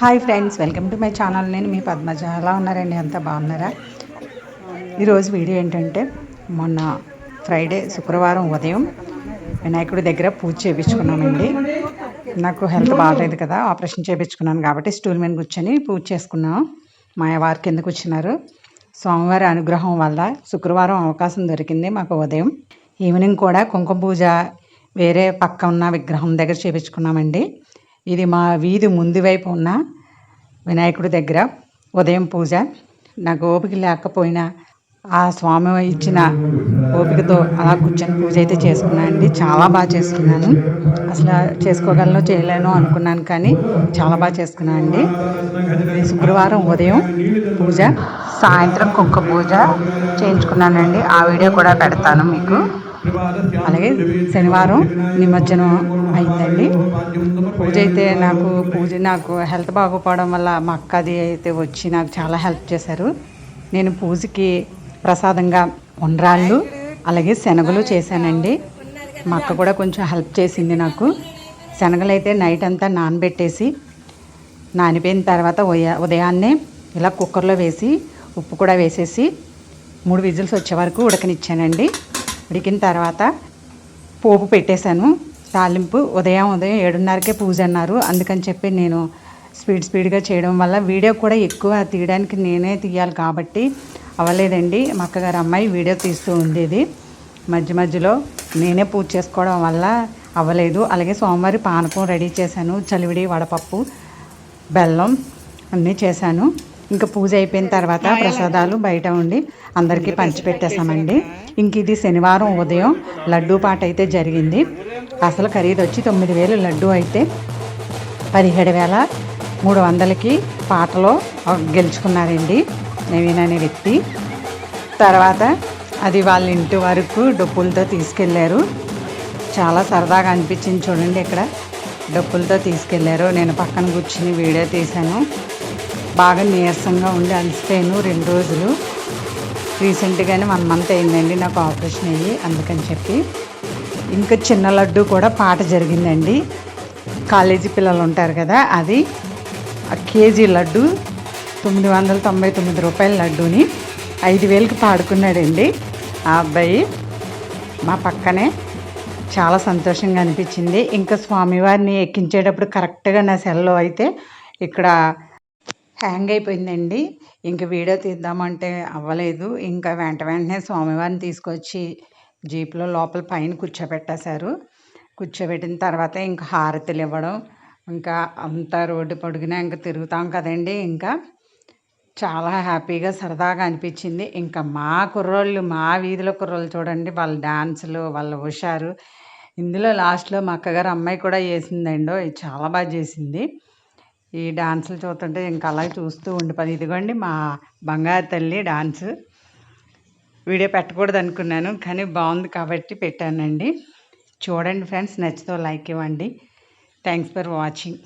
Hi friends welcome to my channel. నేను మీ పద్మజ. ఎలా ఉన్నారండి? అంతా బాగున్నారా? ఈరోజు వీడియో ఏంటంటే మొన్న ఫ్రైడే శుక్రవారం ఉదయం వినాయకుడి దగ్గర పూజ చేయించుకున్నామండి నాకు హెల్త్ బాగాలేదు కదా ఆపరేషన్ చేయించుకున్నాను కాబట్టి స్టూల్ మీద కూర్చొని పూజ చేసుకున్నాం. మా వారు కింద కూర్చున్నారు అనుగ్రహం వల్ల శుక్రవారం అవకాశం దొరికింది మాకు ఉదయం. ఈవినింగ్ కూడా కుంకుమ పూజ వేరే పక్క ఉన్న విగ్రహం దగ్గర చేయించుకున్నామండి ఇది మా వీధి ముందు వైపు ఉన్న వినాయకుడి దగ్గర ఉదయం పూజ. నాకు ఓపిక లేకపోయినా ఆ స్వామి ఇచ్చిన ఓపికతో అలా కూర్చొని పూజ అయితే చేసుకున్నాను అండి. చాలా బాగా చేసుకున్నాను. అసలు చేసుకోగలను చేయలేను అనుకున్నాను కానీ చాలా బాగా చేసుకున్నాను అండి. శుక్రవారం ఉదయం పూజ సాయంత్రం కుక్క పూజ చేయించుకున్నానండి. ఆ వీడియో కూడా పెడతాను మీకు. అలాగే శనివారం నిమజ్జనం అయిందండి. పూజ అయితే నాకు పూజ నాకు హెల్త్ బాగోపోవడం వల్ల మా అక్క అది అయితే వచ్చి నాకు చాలా హెల్ప్ చేశారు. నేను పూజకి ప్రసాదంగా ఉండ్రాళ్ళు అలాగే శనగలు చేశానండి. మా అక్క కూడా కొంచెం హెల్ప్ చేసింది నాకు. శనగలు అయితే నైట్ అంతా నానబెట్టేసి నానిపోయిన తర్వాత ఉదయాన్నే ఇలా కుక్కర్లో వేసి ఉప్పు కూడా వేసేసి మూడు విజిల్స్ వచ్చే వరకు ఉడకనిచ్చానండి. ఉడికిన తర్వాత పోపు పెట్టేశాను. తాలింపు ఉదయం ఉదయం ఏడున్నరకే పూజ అన్నారు అందుకని చెప్పి నేను స్పీడ్ స్పీడ్గా చేయడం వల్ల వీడియో కూడా ఎక్కువ తీయడానికి నేనే తీయాలి కాబట్టి అవ్వలేదండి. మా అక్కగారు అమ్మాయి వీడియో తీస్తూ ఉండేది. మధ్య మధ్యలో నేనే పూజ చేసుకోవడం వల్ల అవ్వలేదు. అలాగే సోమవారి పానకం రెడీ చేశాను. చలివిడి వడపప్పు బెల్లం అన్నీ చేశాను. ఇంకా పూజ అయిపోయిన తర్వాత ప్రసాదాలు బయట ఉండి అందరికీ పంచిపెట్టేసామండి ఇంక ఇది శనివారం ఉదయం లడ్డూ పాట అయితే జరిగింది. అసలు ఖరీదు వచ్చి తొమ్మిది వేలు లడ్డు అయితే పదిహేడు వేల మూడు వందలకి పాటలో గెలుచుకున్నారండి. నవీన్ అనే వ్యక్తి. తర్వాత అది వాళ్ళ ఇంటి వరకు డబ్బులతో తీసుకెళ్ళారు చాలా సరదాగా అనిపించింది చూడండి ఇక్కడ. డబ్బులతో తీసుకెళ్ళారు. నేను పక్కన కూర్చుని వీడియో తీశాను. బాగా నీరసంగా ఉండి అలసిపోయాను రెండు రోజులు. రీసెంట్గానే వన్ మంత్ అయిందండి నాకు ఆపరేషన్ అయ్యి అందుకని చెప్పి. ఇంకా చిన్న లడ్డు కూడా పాట జరిగిందండి. కాలేజీ పిల్లలు ఉంటారు కదా అది. కేజీ లడ్డు తొమ్మిది వందల తొంభై తొమ్మిది రూపాయల లడ్డూని ఐదు వేలకి పాడుకున్నాడండి. ఆ అబ్బాయి మా పక్కనే చాలా సంతోషంగా అనిపించింది. ఇంకా స్వామివారిని ఎక్కించేటప్పుడు కరెక్ట్గా నా సెల్లో అయితే ఇక్కడ హ్యాంగ్ అయిపోయిందండి. ఇంక వీడియో తీద్దామంటే అవ్వలేదు. ఇంకా వెంట వెంటనే స్వామివారిని తీసుకొచ్చి జీప్లో లోపల పైన కూర్చోబెట్టేశారు. కూర్చోబెట్టిన తర్వాత ఇంకా హారతులు ఇవ్వడం ఇంకా అంతా రోడ్డు పొడుగునా ఇంకా తిరుగుతాం కదండి ఇంకా. చాలా హ్యాపీగా సరదాగా అనిపించింది. ఇంకా మా కుర్రోళ్ళు మా వీధిలో కుర్రోళ్ళు చూడండి వాళ్ళ డాన్సులు వాళ్ళ హుషారు ఇందులో లాస్ట్లో మా అక్కగారు అమ్మాయి కూడా వేసిందండో చాలా బాగా చేసింది. ఈ డాన్సులు చూస్తుంటే ఇంకా అలాగే చూస్తూ ఉండిపోయి ఇదిగోండి మా బంగారు తల్లి డాన్స్. వీడియో పెట్టకూడదు అనుకున్నాను కానీ బాగుంది కాబట్టి పెట్టానండి. చూడండి ఫ్రెండ్స్ నచ్చితే లైక్ ఇవ్వండి. Thanks for watching.